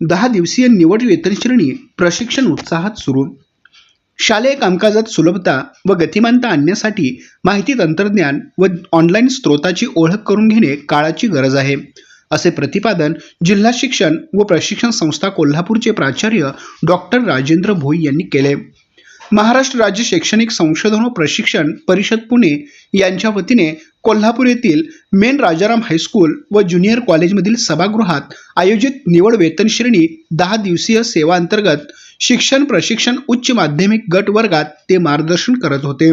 दहा दिवसीय निवड वेतनश्रेणी प्रशिक्षण उत्साहात सुरू. शालेय कामकाजात सुलभता व गतिमानता आणण्यासाठी माहिती तंत्रज्ञान व ऑनलाईन स्रोताची ओळख करून घेणे काळाची गरज आहे. असे प्रतिपादन जिल्हा शिक्षण व प्रशिक्षण संस्था कोल्हापूरचे प्राचार्य डॉक्टर राजेंद्र भोई यांनी केले. महाराष्ट्र राज्य शैक्षणिक संशोधन व प्रशिक्षण परिषद पुणे यांच्या वतीने कोल्हापूर येथील मेन राजाराम हायस्कूल व ज्युनियर कॉलेजमधील सभागृहात आयोजित निवड वेतन श्रेणी दहा दिवसीय सेवा अंतर्गत शिक्षण प्रशिक्षण उच्च माध्यमिक गट वर्गात ते मार्गदर्शन करत होते.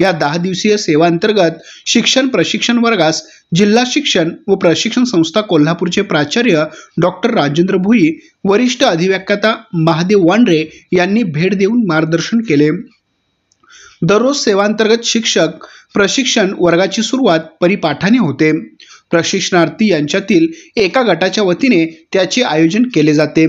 या दहा दिवसीय सेवांतर्गत शिक्षण प्रशिक्षण वर्गास जिल्हा शिक्षण व प्रशिक्षण संस्था कोल्हापूरचे प्राचार्य डॉक्टर राजेंद्र भुई वरिष्ठ अधिव्याख्याता महादेव वांड्रे यांनी भेट देऊन मार्गदर्शन केले. दररोज सेवांतर्गत शिक्षक प्रशिक्षण वर्गाची सुरुवात परिपाठाने होते. प्रशिक्षणार्थी यांच्यातील एका गटाच्या वतीने त्याचे आयोजन केले जाते.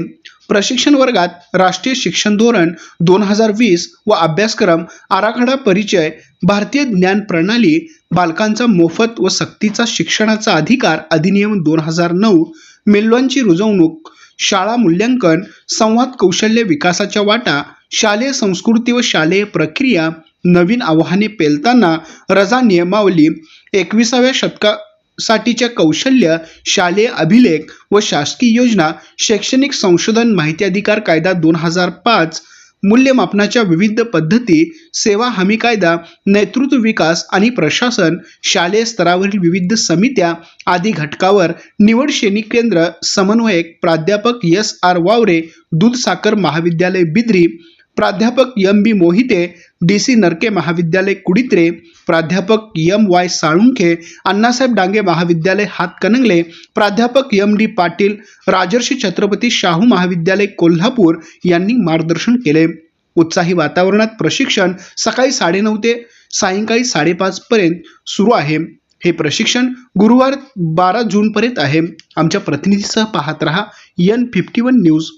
प्रशिक्षण वर्गात राष्ट्रीय शिक्षण धोरण दोन हजार वीस व अभ्यासक्रम आराखडा परिचय भारतीय ज्ञान प्रणाली बालकांचा मोफत व सक्तीचा शिक्षणाचा अधिकार अधिनियम दोन हजार नऊ मेल्वांची रुजवणूक शाळा मूल्यांकन संवाद कौशल्य विकासाच्या वाटा शालेय संस्कृती व शालेय प्रक्रिया नवीन आव्हाने पेलताना रजा नियमावली एकविसाव्या शतका साठीच्या कौशल्य शालेय अभिलेख व शासकीय योजना शैक्षणिक संशोधन माहिती अधिकार कायदा दोन हजार पाच मूल्यमापनाच्या विविध पद्धती सेवा हमी कायदा नेतृत्व विकास आणि प्रशासन शालेय स्तरावरील विविध समित्या आदी घटकावर निवड श्रेणी केंद्र समन्वयक प्राध्यापक एस आर वावरे दूध साखर महाविद्यालय बिद्री प्राध्यापक M B Mohite D C Narke महाविद्यालय कुडित्रे प्राध्यापक यम वाय साळुंखे अण्णासाहेब डांगे महाविद्यालय हातकणंगले प्राध्यापक यम डी पाटील राजर्षी छत्रपती शाहू महाविद्यालय कोल्हापूर यांनी मार्गदर्शन केले. उत्साही वातावरणात प्रशिक्षण सकाळी साडेनऊ ते सायंकाळी साडेपाचपर्यंत सुरू आहे. हे प्रशिक्षण गुरुवार बारा जूनपर्यंत आहे. आमच्या प्रतिनिधीसह पाहत रहा एन फिफ्टी वन न्यूज